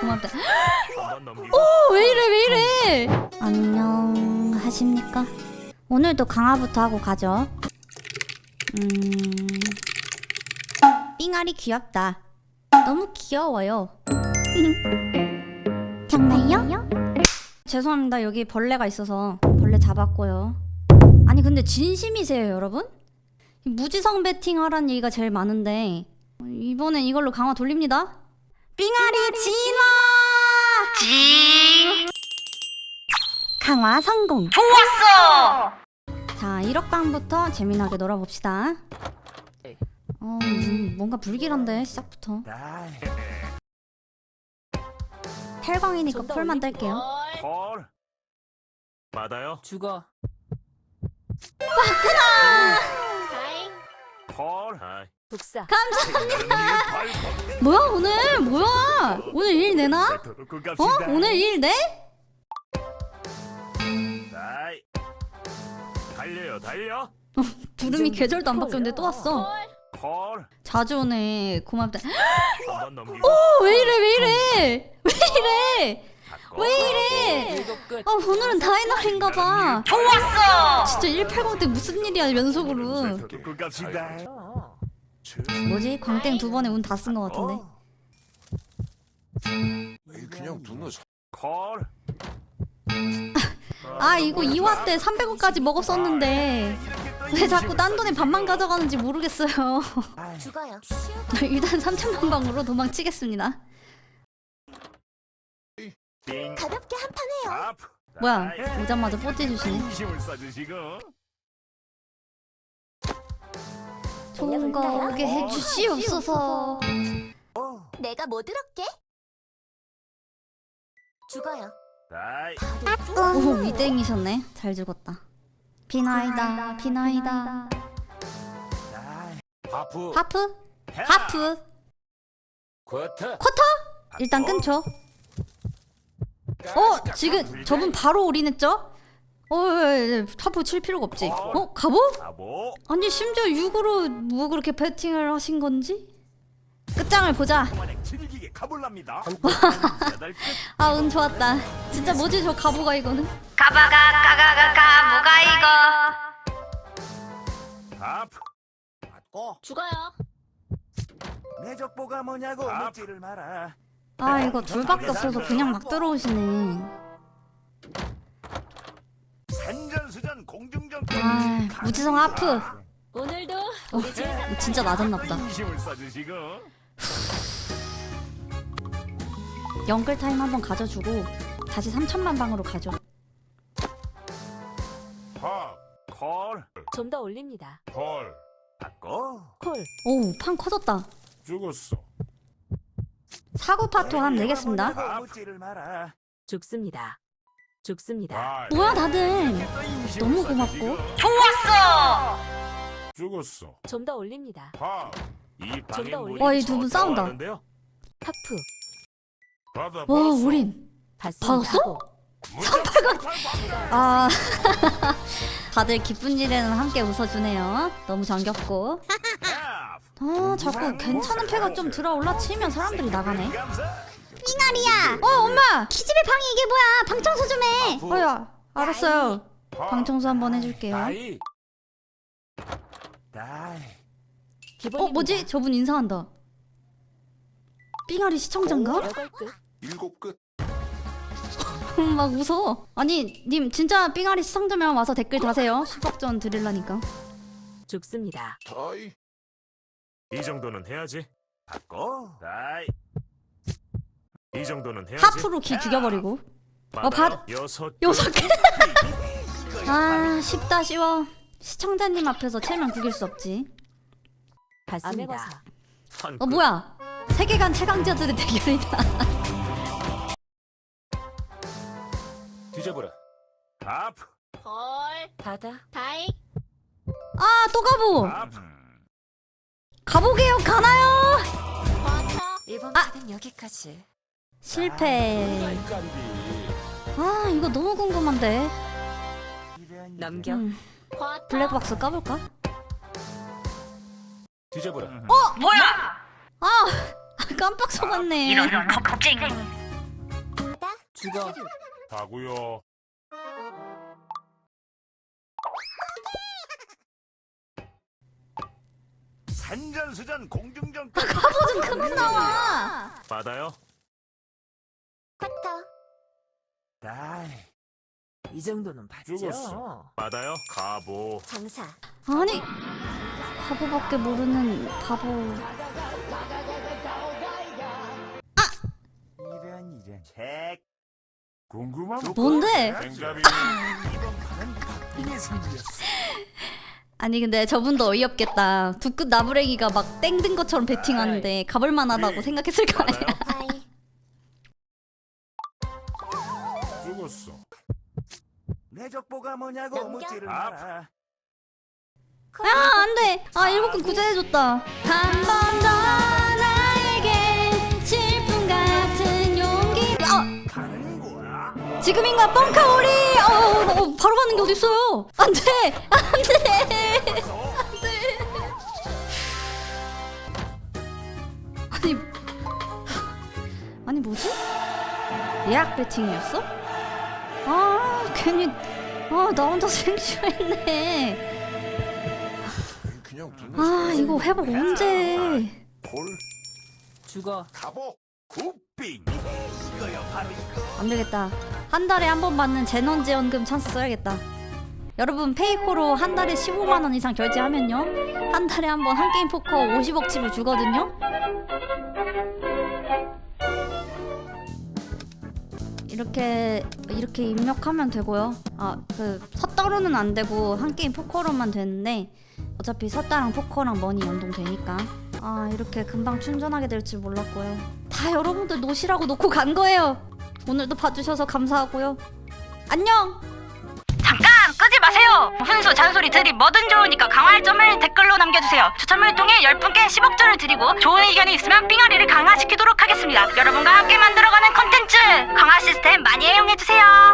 고맙다. 한번 넘기고 어, 왜 이래 왜 이래? 안녕하십니까? 오늘도 강화부터 하고 가죠. 음, 삥아리 귀엽다. 너무 귀여워요. 정말요? 죄송합니다. 여기 벌레가 있어서 벌레 잡았고요. 아니 근데 진심이세요, 여러분? 이 무지성 배팅 하라는 얘기가 제일 많은데 이번엔 이걸로 강화 돌립니다. 삥아리 진화! 강화 성공. 좋았어. 자, 1억방부터 재미나게 놀아봅시다. 어, 음, 뭔가 불길한데 시작부터. 펠광이니까 폴만 뗄게요. 콜 받아요 죽어. 독사. 감사합니다 뭐야 오늘 뭐야? 오늘 일 내나? 어? 오늘 일 내? 달려요 달려 두름이 계절도 안 바뀌었는데 또 왔어. 콜 자주 오네. 고맙다. 한번 넘기고 어, 왜 이래 왜 이래? 왜 이래? 바꿔. 왜 이래? 어 오늘은 다이너인가 봐. 좋았어. 진짜 180때 무슨 일이야 연속으로. 갑시다 뭐지? 광땡 두 번에 운 다 쓴 것 같은데. 어, 에이, 그냥 눈을 콜 아 이거 2화 때 300원까지 먹었었는데 왜 자꾸 딴 돈에 반만 가져가는지 모르겠어요. 죽어요. 일단 3천만 방으로 도망치겠습니다. 빙 가볍게 한 판 해요. 밥 뭐야? 오자마자 뽀찌 주시네. 힘을 좋은 거 오게 해주시옵소서. 내가 뭐 들었게? 죽어요. 오 위땡이셨네. 잘 죽었다. 비나이다 비나이다. 하프 하프 하프 쿼터 쿼터 일단 끊죠. 어 지금 저분 바로 올인했죠? 어 예, 예, 하프 칠 필요가 없지. 어 가보? 바보 아니 심지어 6으로 뭐 그렇게 배팅을 하신 건지? 끝장을 보자. 즐기게 가볼랍니다 여덟 끝 아 운 좋았다. 진짜 뭐지 저 가보가 이거는? 밥 받고 죽어요. 내 적보가 뭐냐고 묻지를 마라 아 이거 둘밖에 없어서 그냥 막 들어오시네. 아 무지성 하프. 오늘도 어, 진짜 맞았나 보다. 힘을 써주시고 영끌 타임 한번 가져주고 다시 3천만 방으로 가죠. 콜좀더 올립니다. 콜 바꿔 콜. 오 판 커졌다. 죽었어 사고 파토. 묻지를 마라 죽습니다. 죽습니다. 뭐야 다들 너무 고맙고. 죽었어 좀 더 올립니다. 이 방에 올려. 와, 이 두분 저 싸운다. 하프. 와 우린 받습니다. 받았어? 아 다들 기쁜 일에는 함께 웃어주네요. 너무 정겹고. 아 자꾸 괜찮은 패가 좀 들어올라 치면 사람들이 나가네. 삥아리야. 어 엄마. 기집애 방이 이게 뭐야? 방 청소 좀 해. 어야 알았어요. 방 청소 한번 해줄게요. 어 뭐지? 저분 인사한다. 삥아리 시청자인가? 여덟 끝. 일곱 끝 막 웃어. 아니 님 진짜 삥아리 시청자면 와서 댓글 다세요. 10억 전 드릴라니까. 죽습니다. 다이 이 정도는 해야지 바꿔 다이 이 정도는 해야지 하프로 기 죽여버리고. 어. 받- 여섯 여섯 개. 아 쉽다 쉬워. 시청자님 앞에서 체면 구길 수 없지. 받습니다. 한어 끝. 뭐야? 세계관 최강자들의 대결이다. 뒤져보라 밥 헐. 받아. 다이. 아 또 가보. 밥 가보게요 가나요? 쿼터. 이번 아! 판은 여기까지. 실패. 아 이거 너무 궁금한데. 넘겨. 음. 블랙박스 까볼까? 뒤져보라 아 깜빡 속았네. 죽어. 가고요. 산전수전 공중전 좀 그만 나와. 받아요. 다이 이 정도는 봤죠. 죽었어. 받아요. 가보. 장사. 아니 바보밖에 모르는 바보. 이런 이런 책 궁금함? 뭔데? 뱅가비. 이번 판은 박빙의 승리였어 아니 근데 저분도 어이없겠다. 두끝 나부랭이가 막 땡든 것처럼 배팅하는데 가볼만하다고 생각했을 거 아니야. 받아요. 내 적보가 뭐냐고 넘겨. 묻지를 아. 마라 아 안돼. 아 일곱근 구제해줬다. 한 번 더 나에게 질풍 같은 용기. 아 가는 거야 지금인가 뻥카오리. 어, 어 바로 가는 게 어딨어요? 안돼 안돼 안돼. 아니 아니 뭐지? 예약 배팅이었어? 아 괜히 아나 혼자 생쇼했네. 그냥 아 이거 회복 언제? 돌 죽어. 가보 굿빙 이거요 바로 이거 안 되겠다. 한 달에 한 번 받는 재난지 연금 찬스 써야겠다. 여러분 페이코로 한 달에 15만 원 이상 결제하면요 한 달에 한 번 한 게임 포커 50억 칩을 주거든요. 이렇게 이렇게 입력하면 되고요. 아그 섰다로는 안 되고 한 게임 포커로만 되는데 어차피 섰다랑 포커랑 머니 연동되니까 아 이렇게 금방 충전하게 될 줄 몰랐고요. 다 여러분들 노시라고 놓고 간 거예요. 오늘도 봐주셔서 감사하고요. 안녕. 잠깐 끄지 마세요. 훈수 잔소리 드립 뭐든 좋으니까 강화할 점을 댓글로 남겨주세요. 추첨을 통해 10분께 10억전을 드리고 좋은 의견이 있으면 삥아리를 강화시키도록 하겠습니다. 여러분과 함께 만들어가는 컨텐츠 해주세요.